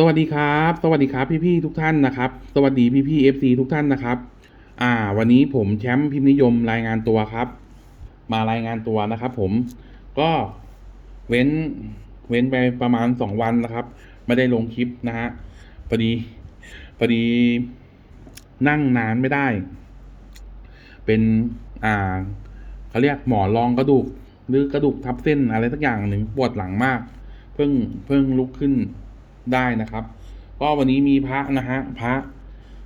สวัสดีครับ สวัสดีครับพี่ๆทุกท่านนะครับ สวัสดีพี่ๆเอฟซีทุกท่านนะครับ อ่า วันนี้ผมแชมป์พิมพ์นิยมรายงานตัวครับ มารายงานตัวนะครับ ผมก็เว้นเว้นไปประมาณสองวันนะครับ ไม่ได้ลงคลิปนะฮะพอดีพอดีนั่งนานไม่ได้ เป็นอ่าเขาเรียกหมอนรองกระดูก หรือกระดูกทับเส้นอะไรสักอย่างหนึ่งปวดหลังมาก เพิ่งเพิ่งลุกขึ้น ได้นะครับ ก็วันนี้มีพระนะฮะพระ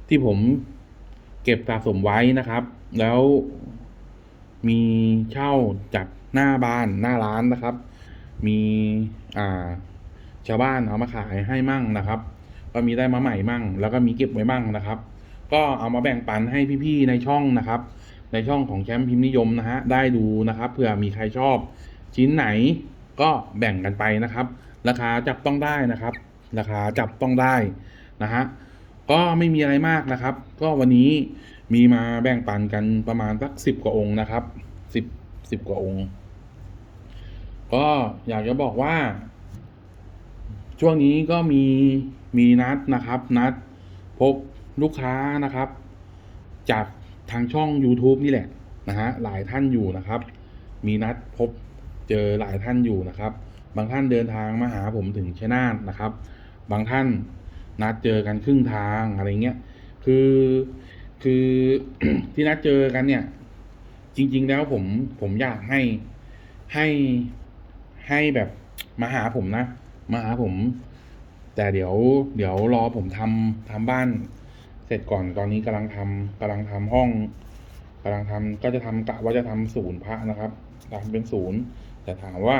ที่ผมเก็บสะสมไว้นะครับ แล้วมีเช่าจากหน้าบ้านหน้าร้านนะครับ มีอ่าชาวบ้านเอามาขายให้มั่งนะครับ ก็มีได้มาใหม่มั่ง แล้วก็มีเก็บไว้มั่งนะครับ ก็เอามาแบ่งปันให้พี่ๆในช่องนะครับ ในช่องของแชมป์พิมพ์นิยมนะฮะได้ดูนะครับเผื่อมีใครชอบชิ้นไหนก็แบ่งกันไปนะครับ ราคาจับต้องได้นะครับ ราคาจับต้องได้นะฮะก็ไม่มีอะไรมากนะครับ ก็วันนี้มีมาแบ่งปันกันประมาณสักสิบกว่าองค์นะครับสิบสิบกว่าองค์ ก็อยากจะบอกว่า ช่วงนี้ก็มีมีนัดนะครับ นัดพบลูกค้านะครับ จากทางช่อง YouTube นี่แหละนะฮะหลายท่านอยู่นะครับ มีนัดพบเจอหลายท่านอยู่นะครับ บางท่านเดินทางมาหาผมถึงชัยนาทนะครับ บางท่านนัดเจอกันครึ่งทางอะไรเงี้ยคือคือที่นัดเจอกันเนี่ย จริง ๆ แล้วผมผมอยากให้ให้ให้แบบมาหาผมนะมาหาผม แต่เดี๋ยวเดี๋ยวรอผมทำทำบ้าน เสร็จก่อนตอนนี้กำลังทำกำลังทำห้องกำลังทำก็จะทำกะว่าจะทำศูนย์พระนะครับทำเป็นศูนย์แต่ถามว่า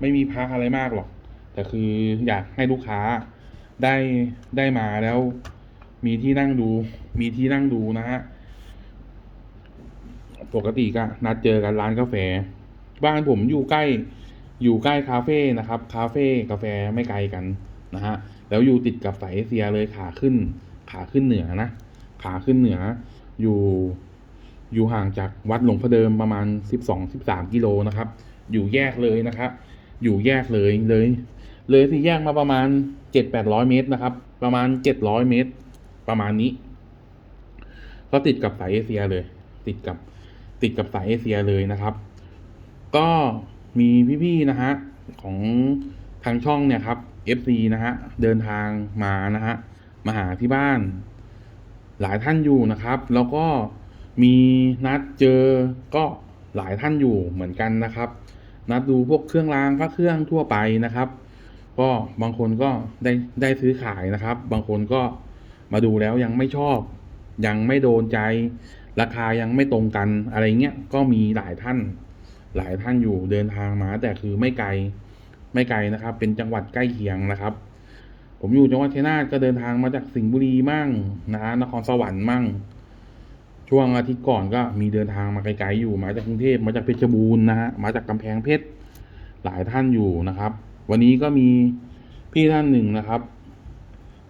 ไม่มีพระอะไรมากหรอก แต่คืออยากให้ลูกค้าได้ได้มาแล้ว มีที่นั่งดู มีที่นั่งดูนะฮะปกติก็นัดเจอกันร้านกาแฟ บ้านผมอยู่ใกล้อยู่ใกล้คาเฟ่นะครับ คาเฟ่กาแฟไม่ไกลกันนะฮะแล้วอยู่ติดกับสายเอเชียเลยขาขึ้น ขาขึ้นเหนือนะขาขึ้นเหนือ อยู่อยู่ห่างจากวัดหลวงพระเดิมประมาณสิบสองสิบสามกิโลนะครับ อยู่แยกเลยนะครับ อยู่แยกเลยเลย เลยที่แยกมาประมาณเจ็ดแปดร้อยเมตรนะครับ ประมาณเจ็ดร้อยเมตร ประมาณนี้ ก็ติดกับสายเอเชียเลย ติดกับติดกับสายเอเชียเลยนะครับ ก็มีพี่ๆนะฮะของทางช่องเนี่ยครับ FC นะฮะเดินทางมานะฮะมาหาที่บ้าน หลายท่านอยู่นะครับ แล้วก็มีนัดเจอก็หลายท่านอยู่เหมือนกันนะครับ นัดดูพวกเครื่องรางพระเครื่องทั่วไปนะครับ ก็บางคนก็ได้ได้ซื้อขายนะครับ บางคนก็มาดูแล้วยังไม่ชอบ ยังไม่โดนใจ ราคายังไม่ตรงกันอะไรเงี้ยก็มีหลายท่าน หลายท่านอยู่เดินทางมา แต่คือไม่ไกลไม่ไกลนะครับ เป็นจังหวัดใกล้เคียงนะครับ ผมอยู่จังหวัดชัยนาทก็เดินทางมาจากสิงห์บุรีมั่งนะฮะนครสวรรค์มั่ง ช่วงอาทิตย์ก่อนก็มีเดินทางมาไกลๆอยู่มาจากกรุงเทพมาจากเพชรบูรณ์นะฮะมาจากกำแพงเพชรหลายท่านอยู่นะครับ วันนี้ก็มีพี่ท่านหนึ่งนะครับ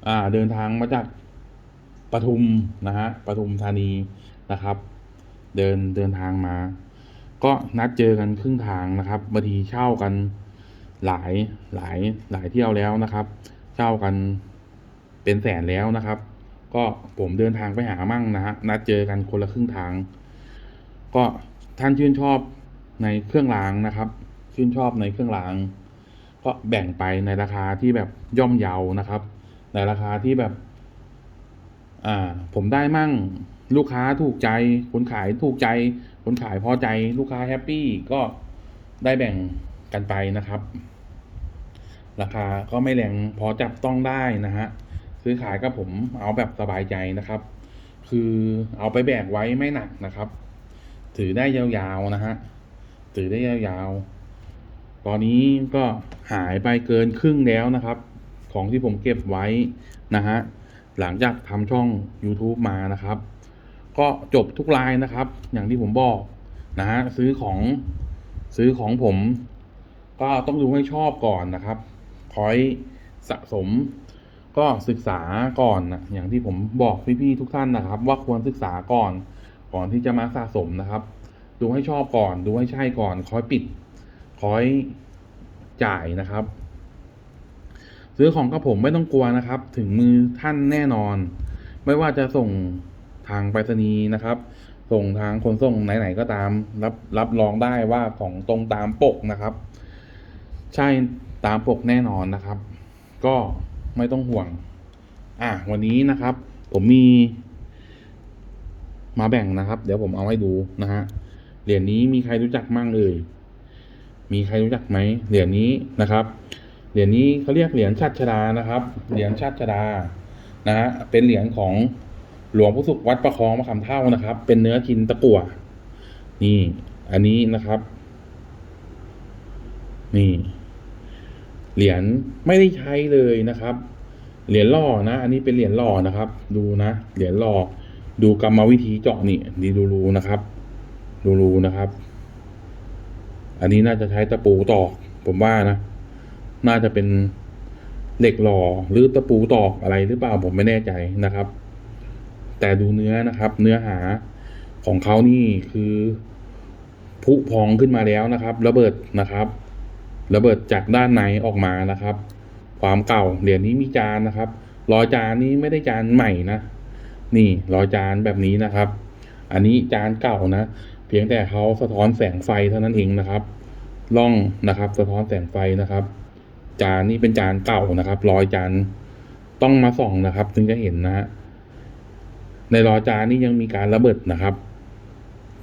อ่าเดินทางมาจากปทุมนะฮะปทุมธานีนะครับ เดินเดินทางมา ก็นัดเจอกันครึ่งทางนะครับบางทีเช่ากันหลายหลายหลายเที่ยวแล้วนะครับ เช่ากันเป็นแสนแล้วนะครับ ก็ผมเดินทางไปหามั่งนะฮะนัดเจอกันคนละครึ่งทาง ก็ท่านชื่นชอบในเครื่องรางนะครับ ชื่นชอบในเครื่องราง ก็แบ่งไปในราคาที่แบบย่อมเยานะครับ ในราคาที่แบบ อ่า ผมได้มั่งลูกค้าถูกใจ คนขายถูกใจ คนขายพอใจ ลูกค้าแฮปปี้ก็ได้แบ่งกันไปนะครับ ราคาก็ไม่แรงพอจับต้องได้นะฮะซื้อขายกับผมเอาแบบสบายใจนะครับ คือเอาไปแบกไว้ไม่หนักนะครับ ถือได้ยาวๆนะฮะถือได้ยาวๆ ตอนนี้ก็หายไปเกินครึ่งแล้วนะครับ ของที่ผมเก็บไว้นะฮะหลังจากทำช่อง YouTube มานะครับ ก็จบทุกรายนะครับ อย่างที่ผมบอกนะฮะซื้อของซื้อของผม ก็ต้องดูให้ชอบก่อนนะครับคอยสะสมก็ศึกษาก่อนนะอย่างที่ผมบอกพี่ๆทุกท่านนะครับ ว่าควรศึกษาก่อนก่อนที่จะมาสะสมนะครับ ดูให้ชอบก่อน ดูให้ใช่ก่อนคอยปิด คอยจ่ายนะครับ ซื้อของกับผมไม่ต้องกลัวนะครับ ถึงมือท่านแน่นอน ไม่ว่าจะส่งทางไปรษณีย์นะครับ ส่งทางขนส่งไหนๆก็ตาม รับรับรองได้ว่าของตรงตามปกนะครับ ใช่ตามปกแน่นอนนะครับ ก็ไม่ต้องห่วง อะวันนี้นะครับ ผมมี มาแบ่งนะครับ เดี๋ยวผมเอาให้ดูนะฮะเหรียญนี้มีใครรู้จักมั่งเอ่ย มีใครรู้จักไหมเหรียญนี้นะครับ เหรียญนี้เขาเรียกเหรียญชัดชดานะครับ เหรียญชัดชดานะฮะเป็นเหรียญของหลวงพ่อสุขวัดประคองมะขามเท่านะครับ เป็นเนื้อชินตะกั่วนี่ อันนี้นะครับ นี่ เหรียญไม่ได้ใช้เลยนะครับ เหรียญหล่อนะ อันนี้เป็นเหรียญหล่อนะครับ ดูนะ เหรียญหล่อดูกรรมวิธีเจาะนี่ดีดูรูนะครับ ดูรูนะครับ อันนี้น่าจะใช้ตะปูตอก ผมว่านะ น่าจะเป็นเหล็กหล่อหรือตะปูตอกอะไรหรือเปล่าผมไม่แน่ใจนะครับ แต่ดูเนื้อนะครับ เนื้อหาของเขานี่คือผุพองขึ้นมาแล้วนะครับ ระเบิดนะครับ ระเบิดจากด้านในออกมานะครับ ความเก่าเหรียญนี้มีจานนะครับรอยจานนี้ไม่ได้จานใหม่นะ นี่รอยจานแบบนี้นะครับ อันนี้จานเก่านะ เพียงแต่เขาสะท้อนแสงไฟเท่านั้นเองนะครับล่องนะครับ สะท้อนแสงไฟนะครับ จานนี้เป็นจานเก่านะครับ รอยจานต้องมาส่องนะครับ ถึงจะเห็นนะฮะในรอยจานนี้ยังมีการระเบิดนะครับ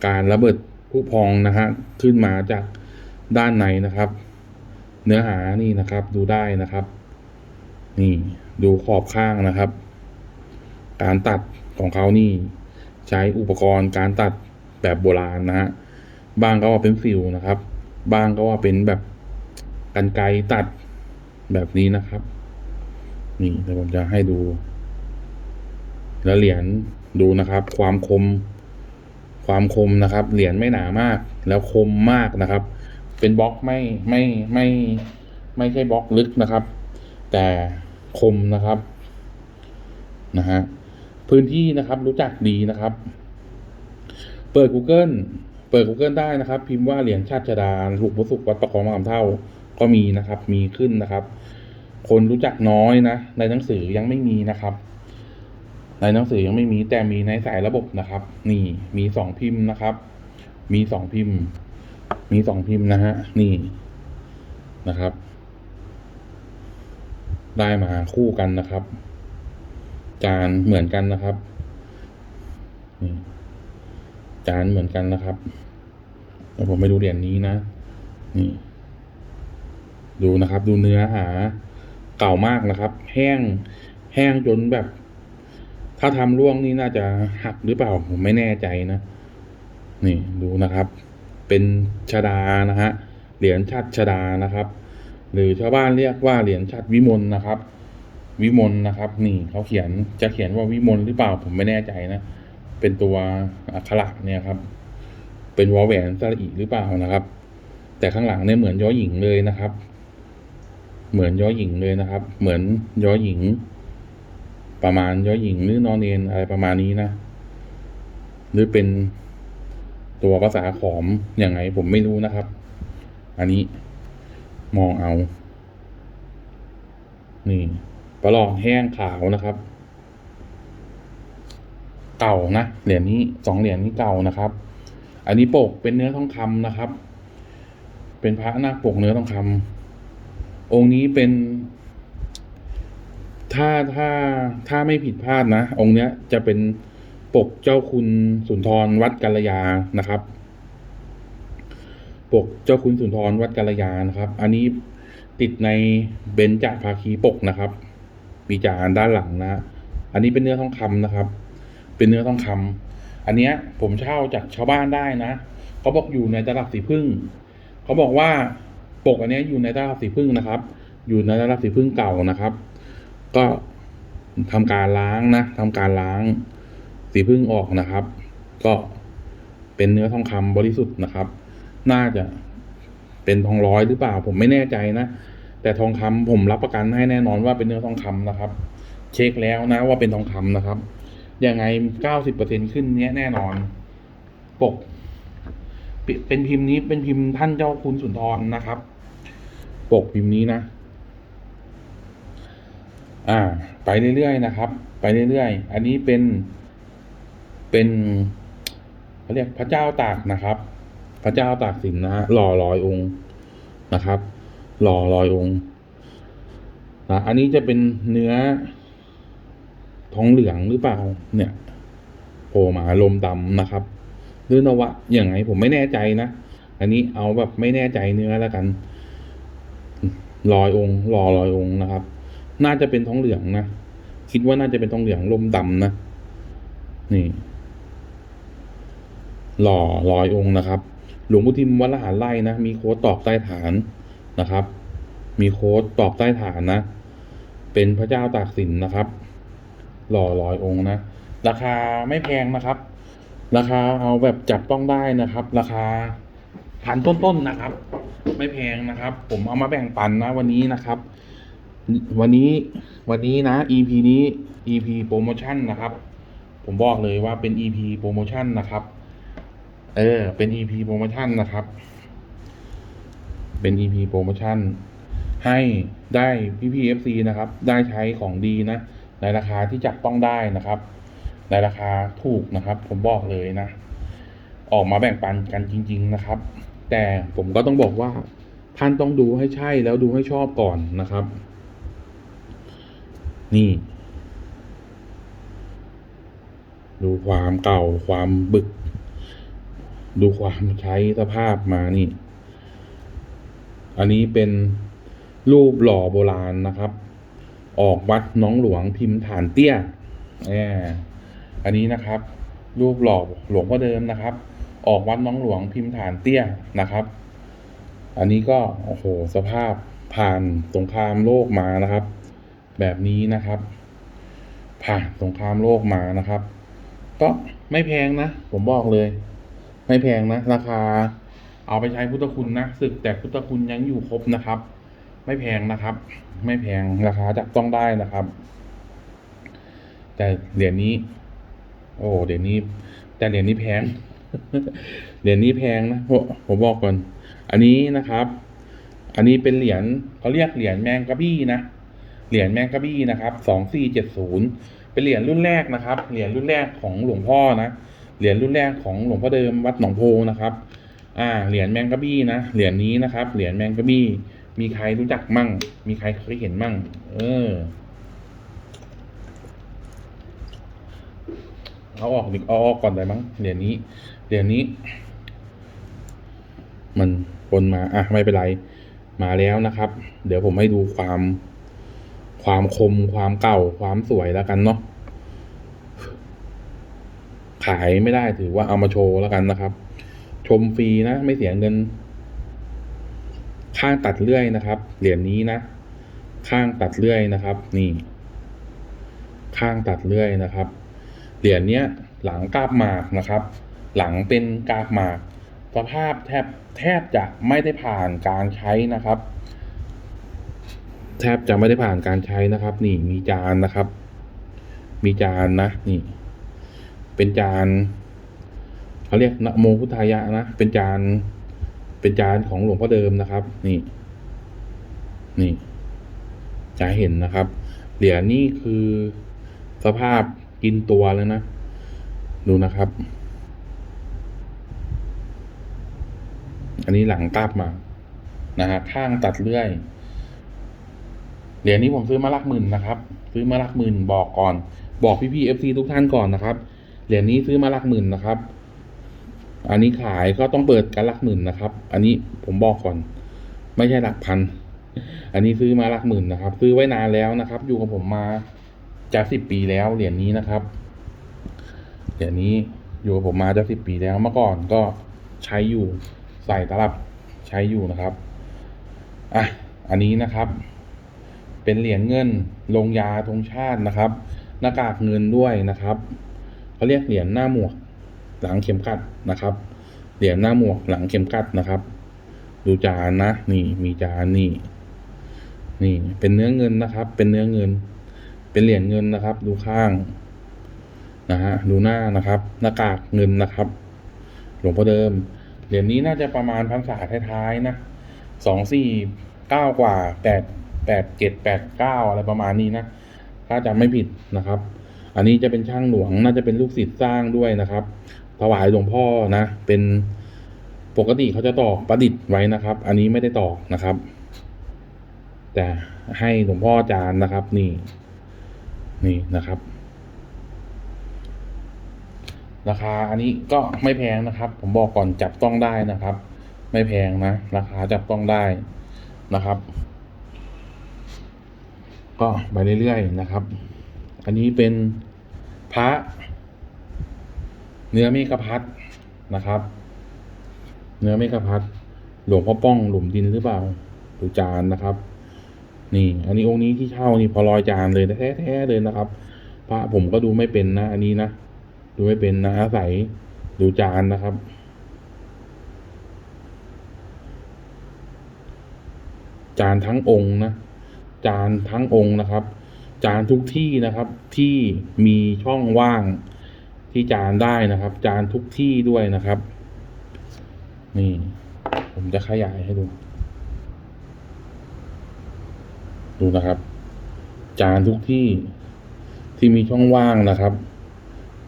การระเบิดผู้พองนะฮะขึ้นมาจากด้านในนะครับ เนื้อหานี่นะครับ ดูได้นะครับ นี่ดูขอบข้างนะครับ การตัดของเขานี่ ใช้อุปกรณ์การตัด แบบโบราณนะฮะบางก็ว่าเป็นฟิวนะครับ บางก็ว่าเป็นแบบกันไกตัดแบบนี้นะครับ นี่เดี๋ยวผมจะให้ดู แล้วเหรียญดูนะครับ ความคม ความคมนะครับ เหรียญไม่หนามาก แล้วคมมากนะครับ เป็นบล็อกไม่ไม่ไม่ ไม่ใช่บล็อกลึกนะครับ แต่คมนะครับนะฮะพื้นที่นะครับรู้จักดีนะครับ ปิด Google เปิด Google ได้นะครับ พิมพ์ว่าเหรียญชาติชดาถูกพุสุกวัดประคองมะขามเท่าก็มีนะครับ มีขึ้นนะครับ คนรู้จักน้อยนะ ในหนังสือยังไม่มีนะครับ ในหนังสือยังไม่มีแต่มีในสายระบบนะครับ นี่มีสองพิมพ์นะครับ มีสองพิมพ์ มีสองพิมพ์นะฮะนี่นะครับ ได้มาคู่กันนะครับ จานเหมือนกันนะครับนี่ จานเหมือนกันนะครับแล้วผมไปดูเหรียญนี้นะ นี่ ดูนะครับ ดูเนื้อหา เก่ามากนะครับ แห้ง แห้งจนแบบ ถ้าทำร่วงนี่น่าจะหักหรือเปล่า ผมไม่แน่ใจนะ นี่ดูนะครับ เป็นชดานะฮะ เหรียญชัดชดานะครับ หรือชาวบ้านเรียกว่าเหรียญชัดวิมลนะครับ วิมลนะครับ นี่เขาเขียนจะเขียนว่าวิมลหรือเปล่า ผมไม่แน่ใจนะ เป็นตัวอักขระเนี่ยครับ เป็นวอลแหวนสระอีหรือเปล่านะครับ แต่ข้างหลังเนี่ยเหมือนย้อหญิงเลยนะครับ เหมือนย้อหญิงเลยนะครับ เหมือนย้อหญิง ประมาณย้อหญิงหรือนอนเนนอะไรประมาณนี้นะ หรือเป็นตัวภาษาขอมอย่างไงผมไม่รู้นะครับ อันนี้มองเอา นี่ปลอกแห้งขาวนะครับ เก่านะเหรียญนี้สองเหรียญนี้เก่านะครับ อันนี้ปกเป็นเนื้อทองคำนะครับ เป็นพระนาคปกเนื้อทองคำองค์นี้เป็น ถ้าถ้าถ้าไม่ผิดพลาดนะ องค์เนี้ยจะเป็นปกเจ้าคุณสุนทรวัดกัลยานะครับ ปกเจ้าคุณสุนทรวัดกัลยานะครับ อันนี้ติดในเบญจภาคีปกนะครับมีจานด้านหลังนะ อันนี้เป็นเนื้อทองคำนะครับ เป็นเนื้อทองคำอันเนี้ยผมเช่าจากชาวบ้านได้นะเขาบอกอยู่ในตลาดสีพึ่งเขาบอกว่าปกอันนี้อยู่ในตลาดสีพึ่งนะครับ อยู่ในตลาดสีพึ่งเก่านะครับ ก็ทำการล้างนะทำการล้างสีพึ่งออกนะครับ ก็เป็นเนื้อทองคำบริสุทธิ์นะครับ น่าจะเป็นทองร้อยหรือเปล่า ผมไม่แน่ใจนะแต่ทองคำผมรับประกันให้แน่นอนว่าเป็นเนื้อทองคำนะครับ เช็คแล้วนะว่าเป็นทองคำนะครับ ยังไงเก้าสิบเปอร์เซ็นขึ้นเนี้ยแน่นอน ปก เป็นพิมพ์นี้เป็นพิมพ์ท่านเจ้าคุณสุนทรนะครับ ปกพิมพ์นี้นะ อ่า ไปเรื่อยๆนะครับ ไปเรื่อยๆ อันนี้เป็นเป็นเขาเรียกพระเจ้าตากนะครับ พระเจ้าตากสินนะฮะหล่อลอยองค์นะครับ หล่อลอยองค์นะอันนี้จะเป็นเนื้อ ท้องเหลืองหรือเปล่า เนี่ยโผล่มาลมดำนะครับหรือนวะอย่างไงผมไม่แน่ใจนะอันนี้เอาแบบไม่แน่ใจเนื้อแล้วกันลอยองค์หล่อลอยองค์นะครับ น่าจะเป็นท้องเหลืองนะคิดว่าน่าจะเป็นทองเหลืองลมดำนะ นี่ หล่อลอยองค์นะครับ หลวงพุทิมวัดละหารไล่นะ มีโค้ดตอกใต้ฐานนะครับ มีโค้ดตอกใต้ฐานนะ เป็นพระเจ้าตากสินนะครับ หล่อลอยองค์นะ ราคาไม่แพงนะครับ ราคาเอาแบบจับต้องได้นะครับ ราคาพันต้นๆนะครับ ไม่แพงนะครับ ผมเอามาแบ่งปันนะวันนี้นะครับ วันนี้วันนี้นะ EP นี้ EP โปรโมชั่นนะครับ ผมบอกเลยว่าเป็น EP โปรโมชั่นนะครับ เออ เป็น EP โปรโมชั่นนะครับ เป็น EP โปรโมชั่นให้ได้พี่พีเอฟซีนะครับ ได้ใช้ของดีนะ ในราคาที่จับต้องได้นะครับ ในราคาถูกนะครับ ผมบอกเลยนะ ออกมาแบ่งปันกันจริง ๆนะครับ แต่ผมก็ต้องบอกว่าท่านต้องดูให้ใช่แล้วดูให้ชอบก่อนนะครับ นี่ ดูความเก่าความบึก ดูความใช้สภาพมานี่ อันนี้เป็นรูปหล่อโบราณนะครับ ออกวัดน้องหลวงพิมพ์ฐานเตี้ยแอบอันนี้นะครับ รูปหล่อหลวงพ่อเดิมนะครับ ออกวัดน้องหลวงพิมพ์ฐานเตี้ยนะครับ อันนี้ก็โอ้โหสภาพผ่านสงครามโลกมานะครับ แบบนี้นะครับ ผ่านสงครามโลกมานะครับ ก็ไม่แพงนะ ผมบอกเลย ไม่แพงนะ ราคา เอาไปใช้พุทธคุณนะศึกแต่พุทธคุณยังอยู่ครบนะครับ ไม่แพงนะครับ ไม่แพงราคาจับต้องได้นะครับ แต่เหรียญนี้ โอ้เหรียญนี้ แต่เหรียญนี้แพงเหรียญนี้แพงนะผมผมบอกก่อน อันนี้นะครับ อันนี้เป็นเหรียญเขาเรียกเหรียญแมงกะบี้นะเหรียญแมงกะบี้นะครับสองสี่เจ็ดศูนย์เป็นเหรียญรุ่นแรกนะครับ เหรียญรุ่นแรกของหลวงพ่อนะ เหรียญรุ่นแรกของหลวงพ่อเดิมวัดหนองโพนะครับ อ่า เหรียญแมงกะบี้นะ เหรียญนี้นะครับ เหรียญแมงกะบี้ มีใครรู้จักมั่ง มีใครเคยเห็นมั่ง เออเอาออกดิเอาออกก่อนได้มั้งเหรียญนี้เหรียญนี้ มันปนมาอะไม่เป็นไร มาแล้วนะครับ เดี๋ยวผมให้ดูความ ความคม ความเก่า ความสวยแล้วกันเนาะ ขายไม่ได้ถือว่าเอามาโชว์แล้วกันนะครับ ชมฟรีนะ ไม่เสียเงิน ข้างตัดเลื่อยนะครับ เหรียญนี้นะ ข้างตัดเลื่อยนะครับ นี่ ข้างตัดเลื่อยนะครับ เหรียญเนี้ยหลังกาบหมากนะครับ หลังเป็นกาบหมากสภาพแทบแทบจะไม่ได้ผ่านการใช้นะครับ แทบจะไม่ได้ผ่านการใช้นะครับ นี่มีจานนะครับ มีจานนะ นี่ เป็นจานเขาเรียกนโมพุทธายะนะ เป็นจาน เป็นจานของหลวงพ่อเดิมนะครับ นี่ นี่ จะเห็นนะครับ เหรียญนี่คือสภาพกินตัวแล้วนะ ดูนะครับ อันนี้หลังกลับมา นะฮะ ข้างตัดเลื่อย เหรียญนี้ผมซื้อมาลักหมื่นนะครับ ซื้อมาลักหมื่นบอกก่อน บอกพี่พี่เอฟซีทุกท่านก่อนนะครับ เหรียญนี้ซื้อมาลักหมื่นนะครับ อันนี้ขายก็ต้องเปิดกันหลักหมื่นนะครับ อันนี้ผมบอกก่อน ไม่ใช่หลักพัน อันนี้ซื้อมาหลักหมื่นนะครับ ซื้อไว้นานแล้วนะครับ อยู่กับผมมาจะสิบปีแล้วเหรียญนี้นะครับ เหรียญนี้อยู่กับผมมาจะสิบปีแล้วเมื่อก่อนก็ใช้อยู่ใส่ตลับใช้อยู่นะครับ อะ อันนี้นะครับ เป็นเหรียญเงินลงยาธงชาตินะครับ หน้ากากเงินด้วยนะครับเขาเรียกเหรียญหน้าหมวก หลังเข็มขัดนะครับ เหรียญหน้าหมวกหลังเข็มขัดนะครับ ดูจานนะ นี่มีจานนี่ นี่เป็นเนื้อเงินนะครับ เป็นเนื้อเงิน เป็นเหรียญเงินนะครับ ดูข้างนะฮะดูหน้านะครับ หน้ากากเงินนะครับ หลวงพ่อเดิมเหรียญนี้น่าจะประมาณพรรษาท้ายๆนะสองสี่เก้ากว่าแปดแปดเจ็ดแปดเก้าอะไรประมาณนี้นะ ถ้าจำไม่ผิดนะครับ อันนี้จะเป็นช่างหลวงน่าจะเป็นลูกศิษย์สร้างด้วยนะครับ ถวายหลวงพ่อนะ เป็นปกติเขาจะตอกประดิษฐ์ไว้นะครับ อันนี้ไม่ได้ตอกนะครับ แต่ให้หลวงพ่อจารย์นะครับ นี่ นี่นะครับ ราคาอันนี้ก็ไม่แพงนะครับ ผมบอกก่อนจับต้องได้นะครับ ไม่แพงนะ ราคาจับต้องได้นะครับ ก็ไปเรื่อยๆนะครับ อันนี้เป็นพระ เนื้อเมฆพัดนะครับ เนื้อเมฆพัดหลวงพ่อป้องหลุมดินหรือเปล่าหรือจานนะครับ นี่ อันนี้องค์นี้ที่เช่านี่พอลอยจานเลยแท้ๆเลยนะครับ พระผมก็ดูไม่เป็นนะ อันนี้นะดูไม่เป็นนะอาศัยดูจานนะครับจานทั้งองค์นะจานทั้งองค์นะครับ จานทุกที่นะครับที่มีช่องว่าง ที่จานได้นะครับ จานทุกที่ด้วยนะครับ นี่ ผมจะขยายให้ดู ดูนะครับ จานทุกที่ที่มีช่องว่างนะครับ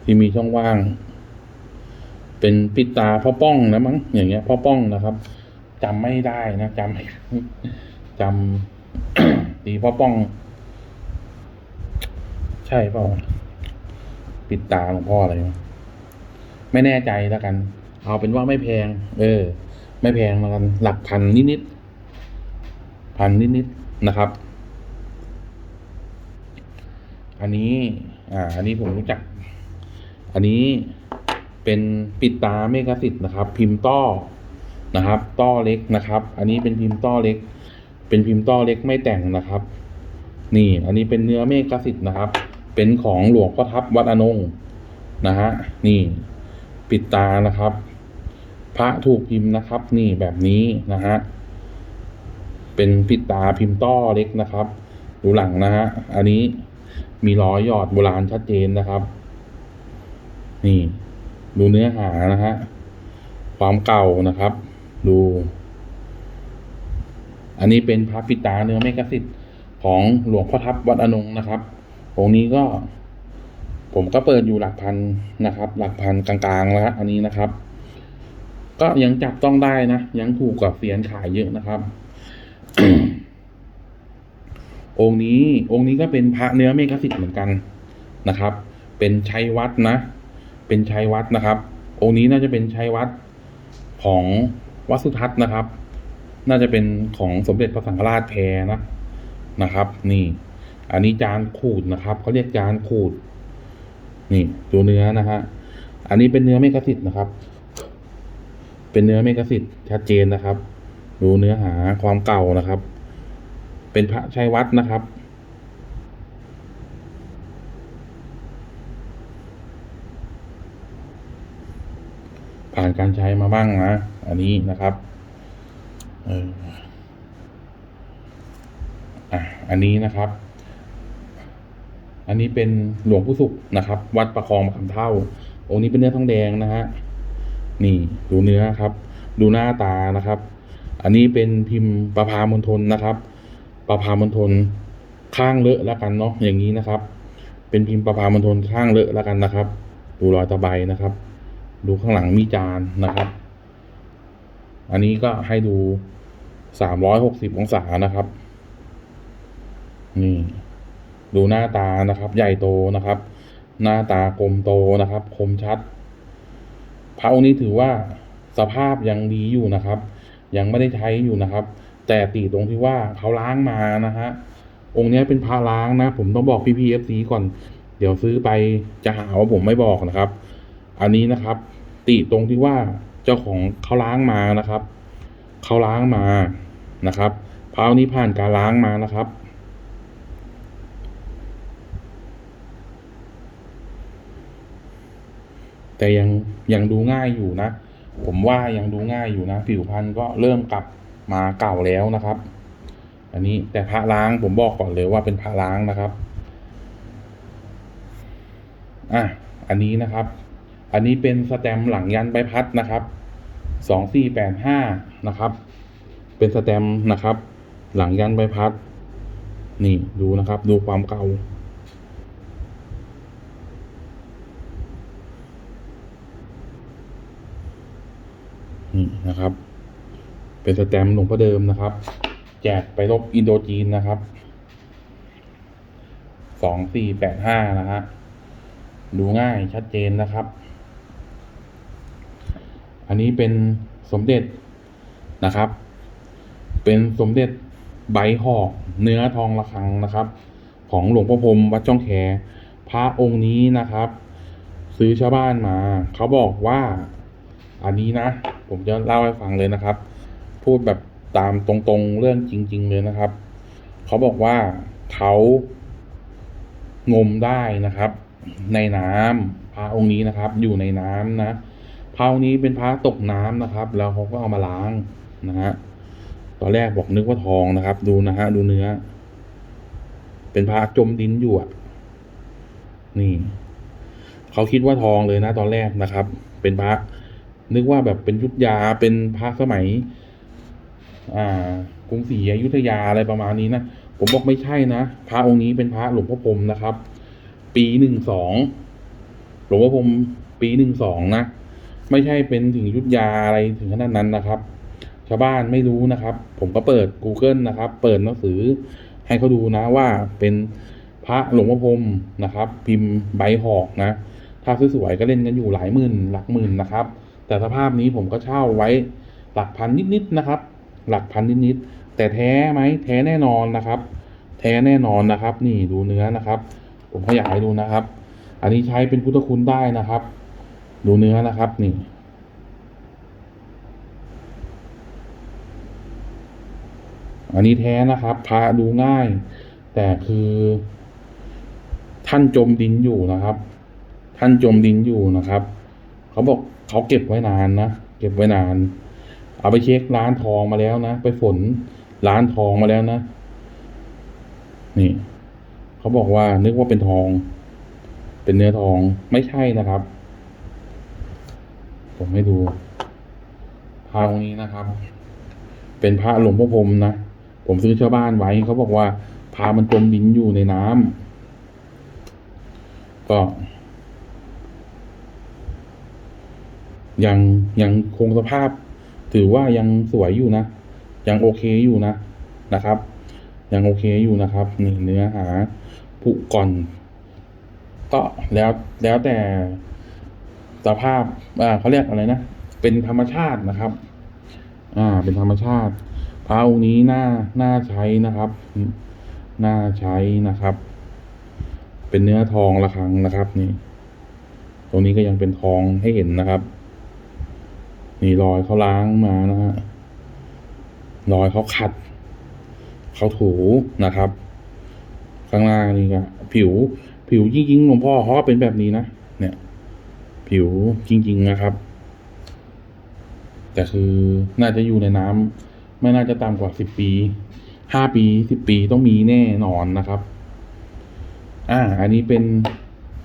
ที่มีช่องว่าง เป็นปิดตาพ่อป้องนะมั้งอย่างเงี้ยพ่อป้องนะครับจำไม่ได้นะจำไม่จำตีพ่อป้อง ใช่เปล่า ปิดตาหลวงพ่ออะไรไม่แน่ใจแล้วกัน เอาเป็นว่าไม่แพง เออ ไม่แพงแล้วกันหลักพันนิดๆพันนิดๆนะครับ อันนี้ อ่า อันนี้ผมรู้จัก อันนี้เป็นปิดตาเมฆสิทธ์นะครับ พิมพ์ต้อนะครับ ต้อเล็กนะครับ อันนี้เป็นพิมพ์ต้อเล็ก เป็นพิมพ์ต้อเล็กไม่แต่งนะครับ นี่ อันนี้เป็นเนื้อเมฆสิทธ์นะครับ เป็นของหลวงพ่อทับวัดอนงนะฮะนี่ปิดตานะครับ พระถูกพิมพ์นะครับ นี่แบบนี้นะฮะเป็นปิดตาพิมพ์ต้อเล็กนะครับ ดูหลังนะฮะอันนี้มีรอยหยอดโบราณชัดเจนนะครับ นี่ ดูเนื้อหานะฮะความเก่านะครับ ดู อันนี้เป็นพระปิดตาเนื้อเมฆสิทธิ์ของหลวงพ่อทับวัดอนงนะครับ องค์นี้ก็ ผมก็เปิดอยู่หลักพันนะครับ หลักพันกลางๆแล้วอันนี้นะครับ ก็ยังจับต้องได้นะ ยังถูกกว่าเสียนขายเยอะนะครับ องค์นี้องค์นี้ก็เป็นพระเนื้อเมฆสิทธิ์เหมือนกันนะครับ เป็นชัยวัดนะ เป็นชัยวัดนะครับ องค์นี้น่าจะเป็นชัยวัดของวัดสุทัศน์นะครับ น่าจะเป็นของสมเด็จพระสังฆราชแพรนะนะครับ นี่ อันนี้จานขูดนะครับเขาเรียกจานขูด นี่ดูเนื้อนะฮะอันนี้เป็นเนื้อเมฆสิทธิ์นะครับ เป็นเนื้อเมฆสิทธิ์ชัดเจนนะครับ ดูเนื้อหาความเก่านะครับ เป็นพระชัยวัดนะครับผ่านการใช้มาบ้างนะ อันนี้นะครับอออะอันนี้นะครับ อันนี้เป็นหลวงผู้สุขนะครับ วัดประคองมะขามเท่า องค์นี้เป็นเนื้อทองแดงนะฮะนี่ดูเนื้อครับ ดูหน้าตานะครับ อันนี้เป็นพิมพ์ประพามณฑลนะครับ ประพามณฑลข้างเลอะแล้วกันเนาะอย่างนี้นะครับ เป็นพิมพ์ประพามณฑลข้างเลอะแล้วกันนะครับ ดูรอยตะไบนะครับ ดูข้างหลังมีจานนะครับ อันนี้ก็ให้ดูสามร้อยหกสิบองศานะครับ นี่ ดูหน้าตานะครับ ใหญ่โตนะครับ หน้าตากลมโตนะครับ คมชัด พระองค์นี้ถือว่าสภาพยังดีอยู่นะครับ ยังไม่ได้ใช้อยู่นะครับ แต่ตีตรงที่ว่าเขาล้างมานะฮะองค์นี้เป็นพระล้างนะ ผมต้องบอกพี่พีเอฟซีก่อน เดี๋ยวซื้อไปจะหาว่าผมไม่บอกนะครับ อันนี้นะครับ ติตรงที่ว่าเจ้าของเขาล้างมานะครับเขาล้างมานะครับพระองค์นี้ผ่านการล้างมานะครับ แต่ยังยังดูง่ายอยู่นะ ผมว่ายังดูง่ายอยู่นะ ผิวพรรณก็เริ่มกลับมาเก่าแล้วนะครับ อันนี้แต่พระล้างผมบอกก่อนเลยว่าเป็นพระล้างนะครับอะอันนี้นะครับ อันนี้เป็นสแตมหลังยันใบพัดนะครับสองสี่แปดห้านะครับ เป็นสแตมนะครับ หลังยันใบพัด นี่ดูนะครับ ดูความเก่า นี่นะครับ เป็นสแตมป์หลวงพ่อเดิมนะครับ แจกไปรบอินโดจีนนะครับสองสี่แปดห้านะฮะดูง่ายชัดเจนนะครับ อันนี้เป็นสมเด็จนะครับ เป็นสมเด็จใบหอกเนื้อทองระฆังนะครับ ของหลวงพ่อพรมวัดช่องแคพระองค์นี้นะครับ ซื้อชาวบ้านมา เขาบอกว่า อันนี้นะ ผมจะเล่าให้ฟังเลยนะครับ พูดแบบตามตรงๆเรื่องจริง ๆ เลยนะครับ เขาบอกว่าเขางมได้นะครับ ในน้ำพระองค์นี้นะครับ อยู่ในน้ำนะพระองค์นี้เป็นพระตกน้ำนะครับ แล้วเขาก็เอามาล้างนะฮะตอนแรกบอกนึกว่าทองนะครับ ดูนะฮะดูเนื้อ เป็นพระจมดินอยู่อะนี่ เขาคิดว่าทองเลยนะ ตอนแรกนะครับ เป็นพระ นึกว่าแบบเป็นยุทธยาเป็นพระสมัย อ่ากรุงศรีอยุธยาอะไรประมาณนี้นะผมบอกไม่ใช่นะพระองค์นี้เป็นพระหลวงพ่อพรมนะครับ ปีหนึ่งสองหลวงพ่อพรมปีหนึ่งสองนะไม่ใช่เป็นถึงยุทธยาอะไรถึงขนาดนั้นนะครับ ชาวบ้านไม่รู้นะครับ ผมก็เปิด Google นะครับ เปิดหนังสือให้เขาดูนะว่าเป็นพระหลวงพ่อพรมนะครับ พิมพ์ใบหอกนะ ถ้าสวยๆก็เล่นกันอยู่หลายหมื่นหลักหมื่นนะครับ แต่สภาพนี้ผมก็เช่าไว้หลักพันนิดๆนะครับ หลักพันนิดๆแต่แท้ไหมแท้แน่นอนนะครับ แท้แน่นอนนะครับ นี่ดูเนื้อนะครับ ผมขยายดูนะครับ อันนี้ใช้เป็นพุทธคุณได้นะครับ ดูเนื้อนะครับนี่อันนี้แท้นะครับพระดูง่าย แต่คือ ท่านจมดินอยู่นะครับ ท่านจมดินอยู่นะครับ เขาบอก เขาเก็บไว้นานนะเก็บไว้นาน เอาไปเช็คร้านทองมาแล้วนะไปฝนร้านทองมาแล้วนะ นี่เขาบอกว่านึกว่าเป็นทอง เป็นเนื้อทองไม่ใช่นะครับ ผมให้ดูพระองค์นี้นะครับ เป็นพระหลวงพ่อพรมนะผมซื้อชาวบ้านไว้เขาบอกว่าพามันจมดินอยู่ในน้ำก็ ยังยังคงสภาพ ถือว่ายังสวยอยู่นะ ยังโอเคอยู่นะนะครับ ยังโอเคอยู่นะครับนี่เนื้อหาผุก่อน ก็แล้วแล้วแต่สภาพอ่าเขาเรียกอะไรนะ เป็นธรรมชาตินะครับ อ่า เป็นธรรมชาติพระองค์นี้น่าน่าใช้นะครับน่าใช้นะครับ เป็นเนื้อทองระฆังนะครับ นี่ ตรงนี้ก็ยังเป็นทองให้เห็นนะครับ นี่รอยเขาล้างมานะฮะรอยเขาขัด เขาถูนะครับ ข้างล่างนี่ก็ผิว ผิวจริงๆหลวงพ่อเขาก็เป็นแบบนี้นะเนี่ย ผิวจริง ๆนะครับ แต่คือน่าจะอยู่ในน้ำไม่น่าจะต่ำกว่าสิบปีห้าปีสิบปีต้องมีแน่นอนนะครับ อ่า อันนี้เป็น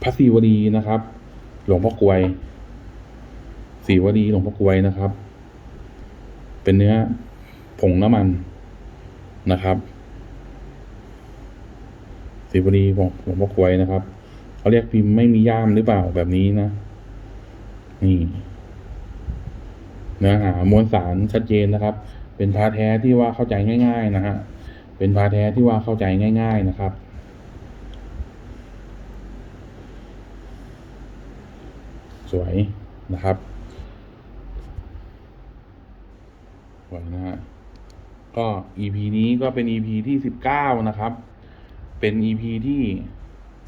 พระศิวดีนะครับ หลวงพ่อกลวย ศิวดีหลวงพ่อกวยนะครับ เป็นเนื้อผงน้ำมันนะครับศิวดีของหลวงพ่อกวยนะครับเขาเรียกพิมพ์ไม่มีย่ามหรือเปล่าแบบนี้นะ นี่เนื้อหามวลสารชัดเจนนะครับ เป็นพาแท้ที่ว่าเข้าใจง่าย ๆ นะฮะเป็นพาแท้ที่ว่าเข้าใจง่าย ๆนะครับสวยนะครับ สวยนะฮะก็ EP นี้ก็เป็น EP ที่สิบเก้านะครับ เป็น EP ที่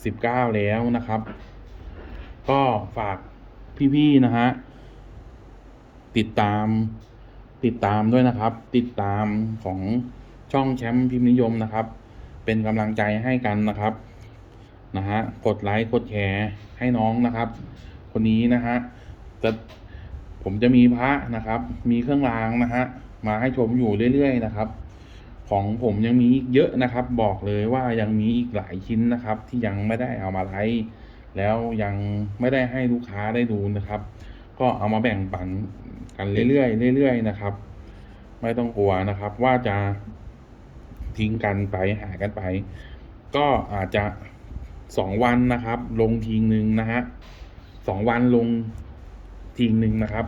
สิบเก้าแล้วนะครับ ก็ฝากพี่ๆนะฮะติดตามติดตามด้วยนะครับ ติดตามของช่องแชมป์พิมพ์นิยมนะครับ เป็นกำลังใจให้กันนะครับนะฮะกดไลค์กดแชร์ให้น้องนะครับ คนนี้นะฮะจะผมจะมีพระนะครับ มีเครื่องรางนะฮะ มาให้ชมอยู่เรื่อย ๆ นะครับ ของผมยังมีอีกเยอะนะครับ บอกเลยว่ายังมีอีกหลายชิ้นนะครับ ที่ยังไม่ได้เอามาไลฟ์แล้วยังไม่ได้ให้ลูกค้าได้ดูนะครับ ก็เอามาแบ่งปันกันเรื่อยๆเรื่อยๆนะครับ ไม่ต้องกลัวนะครับ ว่าจะทิ้งกันไปหากันไป ก็อาจจะสองวันนะครับ ลงทีหนึ่งนะฮะสองวันลงทีหนึ่งนะครับ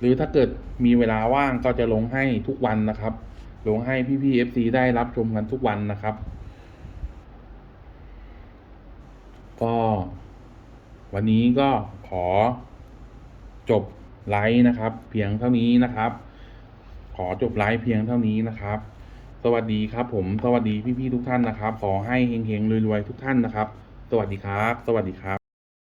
หรือถ้าเกิดมีเวลาว่างก็จะลงให้ทุกวันนะครับ ลงให้พี่ๆเอฟซีได้รับชมกันทุกวันนะครับ ก็วันนี้ก็ขอจบไลฟ์นะครับ เพียงเท่านี้นะครับ ขอจบไลฟ์เพียงเท่านี้นะครับ สวัสดีครับผมสวัสดีพี่ๆทุกท่านนะครับ ขอให้เฮงๆรวยๆทุกท่านนะครับ สวัสดีครับ สวัสดีครับ